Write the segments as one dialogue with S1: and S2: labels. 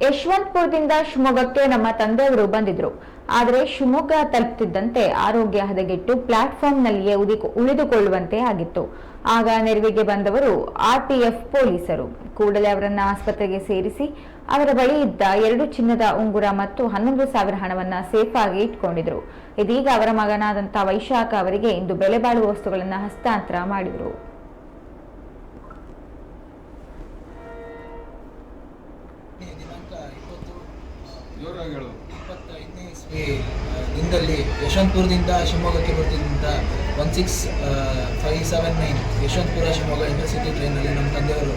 S1: ಯಶವಂತಪುರದಿಂದ ಶಿವಮೊಗ್ಗಕ್ಕೆ ನಮ್ಮ ತಂದೆಯವರು ಬಂದಿದ್ರು. ಆದರೆ ಶಿವಮೊಗ್ಗ ತಲುಪುತ್ತಿದ್ದಂತೆ ಆರೋಗ್ಯ ಹದಗೆಟ್ಟು ಪ್ಲಾಟ್ಫಾರ್ಮ್ನಲ್ಲಿಯೇ ಉದಿ- ಉಳಿದುಕೊಳ್ಳುವಂತೆ ಆಗಿತ್ತು. ಆಗ ನೆರವಿಗೆ ಬಂದವರು ಆರ್ಪಿಎಫ್ ಪೊಲೀಸರು. ಕೂಡಲೇ ಅವರನ್ನ ಆಸ್ಪತ್ರೆಗೆ ಸೇರಿಸಿ ಅವರ ಬಳಿ ಇದ್ದ ಎರಡು ಚಿನ್ನದ ಉಂಗುರ ಮತ್ತು ಹನ್ನೊಂದು ಸಾವಿರ ಹಣವನ್ನ ಸೇಫ್ ಆಗಿ ಇಟ್ಕೊಂಡಿದ್ರು. ಇದೀಗ ಅವರ ಮಗನಾದಂಥ ವೈಶಾಖ ಅವರಿಗೆ ಇಂದು ಬೆಲೆ ಬಾಳುವ ವಸ್ತುಗಳನ್ನ ಹಸ್ತಾಂತರ ಮಾಡಿದರು.
S2: ದಿನಾಂಕ ಇಪ್ಪತ್ತು ಇಪ್ಪತ್ತೈದನೇ ಇಸ್ವಿ ದಿನದಲ್ಲಿ ಯಶವಂತಪುರದಿಂದ ಶಿವಮೊಗ್ಗಕ್ಕೆ ಬರ್ತಿದ್ದಂಥ one six five seven nine Yeshwanthpur Shivamogga intercity ಟ್ರೈನಲ್ಲಿ ನಮ್ಮ ತಂದೆಯವರು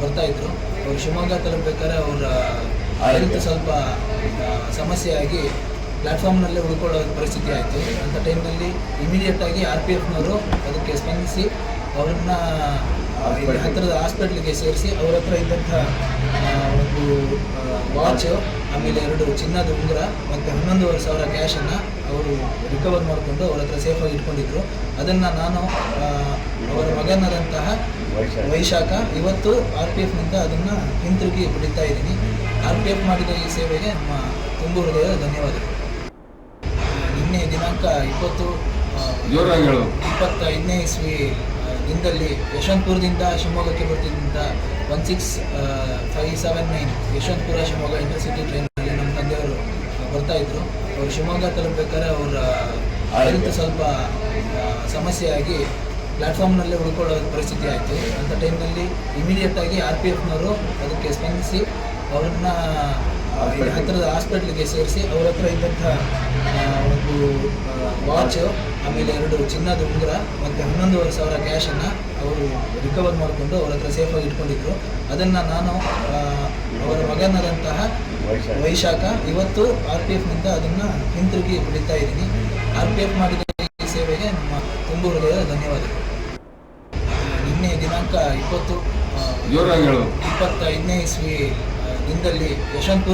S2: ಬರ್ತಾ ಇದ್ರು. ಅವರು ಶಿವಮೊಗ್ಗ ತಲುಪಬೇಕಾದ್ರೆ ಅವರ ಹೆಲ್ತ್ ಸ್ವಲ್ಪ ಸಮಸ್ಯೆಯಾಗಿ ಸಮಸ್ಯೆ ಆಗಿ ಪ್ಲ್ಯಾಟ್ಫಾರ್ಮ್ನಲ್ಲೇ ಉಳ್ಕೊಳ್ಳೋ ಪರಿಸ್ಥಿತಿ ಆಯಿತು. ಅಂಥ ಟೈಮ್ನಲ್ಲಿ ಇಮಿಡಿಯೇಟಾಗಿ ಆರ್ ಪಿ ಎಫ್ನವರು ಅದಕ್ಕೆ ಸ್ಪಂದಿಸಿ ಅವ್ರನ್ನ ಹತ್ತಿರದ ಹಾಸ್ಪಿಟ್ಲಿಗೆ ಸೇರಿಸಿ ಅವ್ರ ಹತ್ರ ಇದ್ದಂಥ ಒಂದು ವಾಚ್ ಆಮೇಲೆ ಎರಡು ಚಿನ್ನದ ಉಂಗುರ ಮತ್ತು ಹನ್ನೊಂದುವರೆ ಸಾವಿರ ಕ್ಯಾಶನ್ನು ಅವರು ರಿಕವರ್ ಮಾಡಿಕೊಂಡು ಅವ್ರ ಹತ್ರ ಸೇಫಾಗಿ ಇಟ್ಕೊಂಡಿದ್ರು. ಅದನ್ನು ನಾನು ಅವರ ಮಗನಾದಂತಹ ವೈಶಾಖ ಇವತ್ತು ಆರ್ ಪಿ ಎಫ್ನಿಂದ ಅದನ್ನು ಹಿಂತಿರುಗಿ ಬಿಡಿತಾ ಇದ್ದೀನಿ. ಆರ್ ಪಿ ಎಫ್ ಮಾಡಿದ ಈ ಸೇವೆಗೆ ನಮ್ಮ ತುಂಬು ಹೃದಯದ ಧನ್ಯವಾದಗಳು. ನಿನ್ನೆ ದಿನಾಂಕ ಇಪ್ಪತ್ತು ಇಪ್ಪತ್ತೈದನೇ ಇಸ್ವಿ ಆ, ದಿನದಲ್ಲಿ ಯಶವಂತಪುರದಿಂದ ಶಿವಮೊಗ್ಗಕ್ಕೆ ಬರ್ತಿದ್ದಂಥ one six five seven nine Yeshwanthpur Shivamogga intercity ಟ್ರೈನಲ್ಲಿ ನಮ್ಮ ತಂದೆಯವರು ಬರ್ತಾ ಇದ್ರು. ಅವರು ಶಿವಮೊಗ್ಗ ತಲುಪಬೇಕಾದ್ರೆ ಅವರ ಹೆಲ್ತ್ ಸ್ವಲ್ಪ ಸಮಸ್ಯೆಯಾಗಿ ಪ್ಲ್ಯಾಟ್ಫಾರ್ಮ್ನಲ್ಲೇ ಉಳ್ಕೊಳ್ಳೋ ಪರಿಸ್ಥಿತಿ ಆಯಿತು. ಅಂಥ ಟೈಮ್ನಲ್ಲಿ ಇಮಿಡಿಯೇಟಾಗಿ ಆರ್ ಪಿ ಎಫ್ನವರು ಅದಕ್ಕೆ ಸ್ಪಂದಿಸಿ ಅವ್ರನ್ನ ಹತ್ತಿರದ ಹಾಸ್ಪಿಟ್ಲಿಗೆ ಸೇರಿಸಿ ಅವ್ರ ಹತ್ರ ಇದ್ದಂಥ ಒಂದು ವಾಚ್ ಆಮೇಲೆ ಎರಡು ಚಿನ್ನದ ಉಂಗುರ ಮತ್ತು ಹನ್ನೊಂದುವರೆ ಸಾವಿರ ಕ್ಯಾಶನ್ನು ಅವರು ರಿಕವರ್ ಮಾಡಿಕೊಂಡು ಅವ್ರ ಹತ್ರ ಸೇಫಾಗಿ ಇಟ್ಕೊಂಡಿದ್ರು. ಅದನ್ನು ನಾನು ಅವರ ಮಗನಾದಂತಹ ವೈಶಾಖ. ಇವತ್ತು ಆರ್ ಪಿ ಎಫ್ನಿಂದ ಅದನ್ನು ಹಿಂತಿರುಗಿ ಬಿಡುತ್ತಾ ಇದ್ದೀನಿ. ಆರ್ ಪಿ ಎಫ್ ಮಾಡಿದ ಈ ಸೇವೆಗೆ ನಮ್ಮ ತುಂಬು ಹೃದಯದ ಧನ್ಯವಾದಗಳು. ನಿನ್ನೆ ದಿನಾಂಕ ಇಪ್ಪತ್ತು ಇಪ್ಪತ್ತೈದನೇ ಇಸ್ವಿ ದಿನದಲ್ಲಿ ಯಶವಂತಪುರ